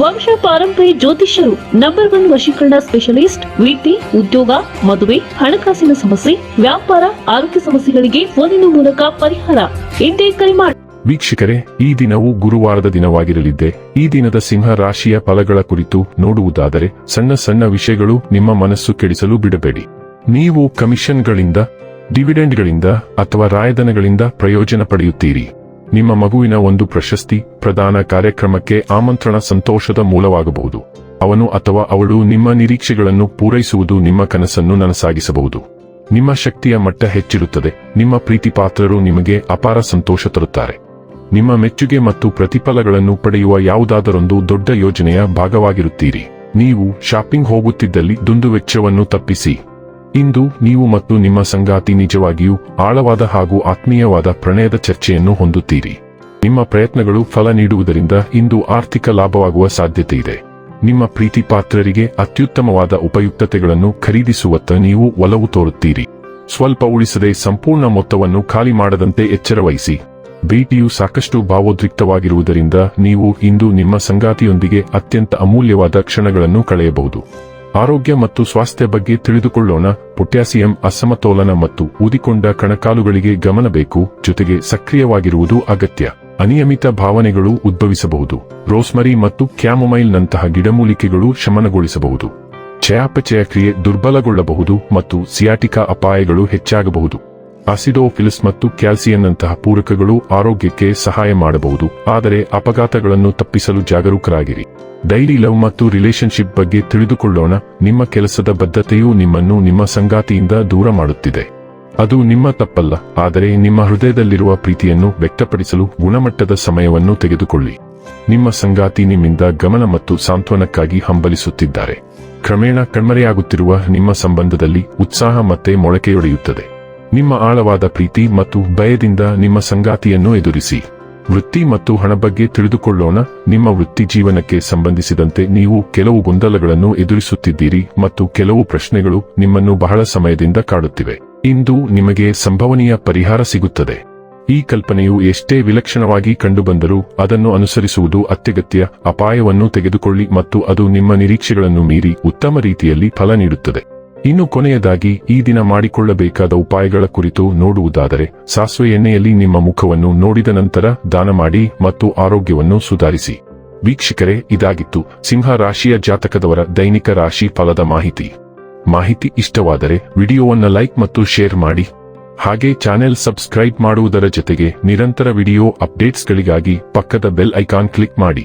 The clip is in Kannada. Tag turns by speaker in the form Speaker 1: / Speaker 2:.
Speaker 1: ವಂಶ ಪಾರಂಪರ್ಯ ಜ್ಯೋತಿಷ್ಯರು ನಂಬರ್ ಒನ್ ವಶೀಕರಣ ಸ್ಪೆಷಲಿಸ್ಟ್ ವೃತ್ತಿ ಉದ್ಯೋಗ, ಮದುವೆ, ಹಣಕಾಸಿನ ಸಮಸ್ಯೆ, ವ್ಯಾಪಾರ, ಆರೋಗ್ಯ ಸಮಸ್ಯೆಗಳಿಗೆ ಫೋನಿನ ಮೂಲಕ ಪರಿಹಾರ. ಇಂದೇ ಕರೆ ಮಾಡಿ
Speaker 2: ವೀಕ್ಷಕರೇ, ಈ ದಿನವು ಗುರುವಾರದ ದಿನವಾಗಿರಲಿದ್ದೆ. ಈ ದಿನದ ಸಿಂಹ ರಾಶಿಯ ಫಲಗಳ ಕುರಿತು ನೋಡುವುದಾದರೆ, ಸಣ್ಣ ಸಣ್ಣ ವಿಷಯಗಳು ನಿಮ್ಮ ಮನಸ್ಸು ಕೆಡಿಸಲು ಬಿಡಬೇಡಿ. ನೀವು ಕಮಿಷನ್ಗಳಿಂದ ಡಿವಿಡೆಂಡ್ಗಳಿಂದ ಅಥವಾ ರಾಯಧನಗಳಿಂದ ಪ್ರಯೋಜನ ಪಡೆಯುತ್ತೀರಿ. ನಿಮ್ಮ ಮಗುವಿನ ಒಂದು ಪ್ರಶಸ್ತಿ, ಪ್ರದಾನ ಕಾರ್ಯಕ್ರಮಕ್ಕೆ ಆಮಂತ್ರಣ ಸಂತೋಷದ ಮೂಲವಾಗಬಹುದು. ಅವನು ಅಥವಾ ಅವಳು ನಿಮ್ಮ ನಿರೀಕ್ಷೆಗಳನ್ನು ಪೂರೈಸುವುದು ನಿಮ್ಮ ಕನಸನ್ನು ನನಸಾಗಿಸಬಹುದು. ನಿಮ್ಮ ಶಕ್ತಿಯ ಮಟ್ಟ ಹೆಚ್ಚಿರುತ್ತದೆ. ನಿಮ್ಮ ಪ್ರೀತಿಪಾತ್ರರು ನಿಮಗೆ ಅಪಾರ ಸಂತೋಷ ತರುತ್ತಾರೆ. ನಿಮ್ಮ ಮೆಚ್ಚುಗೆ ಮತ್ತು ಪ್ರತಿಫಲಗಳನ್ನು ಪಡೆಯುವ ಯಾವುದಾದರೊಂದು ದೊಡ್ಡ ಯೋಜನೆಯ ಭಾಗವಾಗಿರುತ್ತೀರಿ. ನೀವು ಶಾಪಿಂಗ್ ಹೋಗುತ್ತಿದ್ದಲ್ಲಿ ದುಂದುವೆಚ್ಚವನ್ನು ತಪ್ಪಿಸಿ. ಇಂದು ನೀವು ಮತ್ತು ನಿಮ್ಮ ಸಂಗಾತಿ ನಿಜವಾಗಿಯೂ ಆಳವಾದ ಹಾಗೂ ಆತ್ಮೀಯವಾದ ಪ್ರಣಯದ ಚರ್ಚೆಯನ್ನು ಹೊಂದುತ್ತೀರಿ. ನಿಮ್ಮ ಪ್ರಯತ್ನಗಳು ಫಲ ನೀಡುವುದರಿಂದ ಇಂದು ಆರ್ಥಿಕ ಲಾಭವಾಗುವ ಸಾಧ್ಯತೆ ಇದೆ ನಿಮ್ಮ ಪ್ರೀತಿ ಪಾತ್ರರಿಗೆ ಅತ್ಯುತ್ತಮವಾದ ಉಪಯುಕ್ತತೆಗಳನ್ನು ಖರೀದಿಸುವತ್ತ ನೀವು ಒಲವು ತೋರುತ್ತೀರಿ. ಸ್ವಲ್ಪ ಉಳಿಸದೆ ಸಂಪೂರ್ಣ ಮೊತ್ತವನ್ನು ಖಾಲಿ ಮಾಡದಂತೆ ಎಚ್ಚರವಹಿಸಿ. ಭೇಟಿಯು ಸಾಕಷ್ಟು ಭಾವೋದ್ರಿಕ್ತವಾಗಿರುವುದರಿಂದ ನೀವು ಇಂದು ನಿಮ್ಮ ಸಂಗಾತಿಯೊಂದಿಗೆ ಅತ್ಯಂತ ಅಮೂಲ್ಯವಾದ ಕ್ಷಣಗಳನ್ನು ಕಳೆಯಬಹುದು. ಆರೋಗ್ಯ ಮತ್ತು ಸ್ವಾಸ್ಥ್ಯ ಬಗ್ಗೆ ತಿಳಿದುಕೊಳ್ಳೋಣ. ಪೊಟ್ಯಾಸಿಯಂ ಅಸಮತೋಲನ ಮತ್ತು ಊದಿಕೊಂಡ ಕಣಕಾಲುಗಳಿಗೆ ಗಮನ ಬೇಕು. ಜೊತೆಗೆ ಸಕ್ರಿಯವಾಗಿರುವುದು ಅಗತ್ಯ. ಅನಿಯಮಿತ ಭಾವನೆಗಳು ಉದ್ಭವಿಸಬಹುದು. ರೋಸ್ಮರಿ ಮತ್ತು ಕ್ಯಾಮೊಮೈಲ್ ನಂತಹ ಗಿಡಮೂಲಿಕೆಗಳು ಶಮನಗೊಳಿಸಬಹುದು. ಚಯಾಪಚಯ ಕ್ರಿಯೆ ದುರ್ಬಲಗೊಳ್ಳಬಹುದು ಮತ್ತು ಸಿಯಾಟಿಕಾ ಅಪಾಯಗಳು ಹೆಚ್ಚಾಗಬಹುದು. ಅಸಿಡೋಫಿಲಿಸ್ ಮತ್ತು ಕ್ಯಾಲ್ಸಿಯಂನಂತಹ ಪೂರಕಗಳು ಆರೋಗ್ಯಕ್ಕೆ ಸಹಾಯ ಮಾಡಬಹುದು. ಆದರೆ ಅಪಘಾತಗಳನ್ನು ತಪ್ಪಿಸಲು ಜಾಗರೂಕರಾಗಿರಿ. ಡೈಲಿ ಲವ್ ಮತ್ತು ರಿಲೇಶನ್ಶಿಪ್ ಬಗ್ಗೆ ತಿಳಿದುಕೊಳ್ಳೋಣ. ನಿಮ್ಮ ಕೆಲಸದ ಬದ್ಧತೆಯು ನಿಮ್ಮನ್ನು ನಿಮ್ಮ ಸಂಗಾತಿಯಿಂದ ದೂರ ಮಾಡುತ್ತಿದೆ. ಅದು ನಿಮ್ಮ ತಪ್ಪಲ್ಲ, ಆದರೆ ನಿಮ್ಮ ಹೃದಯದಲ್ಲಿರುವ ಪ್ರೀತಿಯನ್ನು ವ್ಯಕ್ತಪಡಿಸಲು ಗುಣಮಟ್ಟದ ಸಮಯವನ್ನು ತೆಗೆದುಕೊಳ್ಳಿ. ನಿಮ್ಮ ಸಂಗಾತಿ ನಿಮ್ಮಿಂದ ಗಮನ ಮತ್ತು ಸಾಂತ್ವನಕ್ಕಾಗಿ ಹಂಬಲಿಸುತ್ತಿದ್ದಾರೆ. ಕ್ರಮೇಣ ಕಣ್ಮರೆಯಾಗುತ್ತಿರುವ ನಿಮ್ಮ ಸಂಬಂಧದಲ್ಲಿ ಉತ್ಸಾಹ ಮತ್ತೆ ಮೊಳಕೆಯೊಡೆಯುತ್ತದೆ. ನಿಮ್ಮ ಆಳವಾದ ಪ್ರೀತಿ ಮತ್ತು ಭಯದಿಂದ ನಿಮ್ಮ ಸಂಗಾತಿಯನ್ನು ಎದುರಿಸಿ. ವೃತ್ತಿ ಮತ್ತು ಹಣ ಬಗ್ಗೆ ತಿಳಿದುಕೊಳ್ಳೋಣ. ನಿಮ್ಮ ವೃತ್ತಿ ಜೀವನಕ್ಕೆ ಸಂಬಂಧಿಸಿದಂತೆ ನೀವು ಕೆಲವು ಗೊಂದಲಗಳನ್ನು ಎದುರಿಸುತ್ತಿದ್ದೀರಿ ಮತ್ತು ಕೆಲವು ಪ್ರಶ್ನೆಗಳು ನಿಮ್ಮನ್ನು ಬಹಳ ಸಮಯದಿಂದ ಕಾಡುತ್ತಿವೆ. ಇಂದು ನಿಮಗೆ ಸಂಭವನೀಯ ಪರಿಹಾರ ಸಿಗುತ್ತದೆ. ಈ ಕಲ್ಪನೆಯು ಎಷ್ಟೇ ವಿಲಕ್ಷಣವಾಗಿ ಕಂಡುಬಂದರೂ ಅದನ್ನು ಅನುಸರಿಸುವುದು ಅತ್ಯಗತ್ಯ, ಅಪಾಯವನ್ನು ತೆಗೆದುಕೊಳ್ಳಿ ಮತ್ತು ಅದು ನಿಮ್ಮ ನಿರೀಕ್ಷೆಗಳನ್ನು ಮೀರಿ ಉತ್ತಮ ರೀತಿಯಲ್ಲಿ ಫಲ ನೀಡುತ್ತದೆ. ಇನ್ನು ಕೊನೆಯದಾಗಿ ಈ ದಿನ ಮಾಡಿಕೊಳ್ಳಬೇಕಾದ ಉಪಾಯಗಳ ಕುರಿತು ನೋಡುವುದಾದರೆ, ಸಾಸಿವೆ ಎಣ್ಣೆಯಲ್ಲಿ ನಿಮ್ಮ ಮುಖವನ್ನು ನೋಡಿದ ನಂತರ ದಾನ ಮಾಡಿ ಮತ್ತು ಆರೋಗ್ಯವನ್ನು ಸುಧಾರಿಸಿ. ವೀಕ್ಷಕರೇ, ಇದಾಗಿತ್ತು ಸಿಂಹ ರಾಶಿಯ ಜಾತಕದವರ ದೈನಿಕ ರಾಶಿ ಫಲದ ಮಾಹಿತಿ. ಮಾಹಿತಿ ಇಷ್ಟವಾದರೆ ವಿಡಿಯೋವನ್ನು ಲೈಕ್ ಮತ್ತು ಶೇರ್ ಮಾಡಿ. ಹಾಗೆ ಚಾನೆಲ್ ಸಬ್ಸ್ಕ್ರೈಬ್ ಮಾಡುವುದರ ಜೊತೆಗೆ ನಿರಂತರ ವಿಡಿಯೋ ಅಪ್ಡೇಟ್ಸ್ಗಳಿಗಾಗಿ ಪಕ್ಕದ ಬೆಲ್ ಐಕಾನ್ ಕ್ಲಿಕ್ ಮಾಡಿ.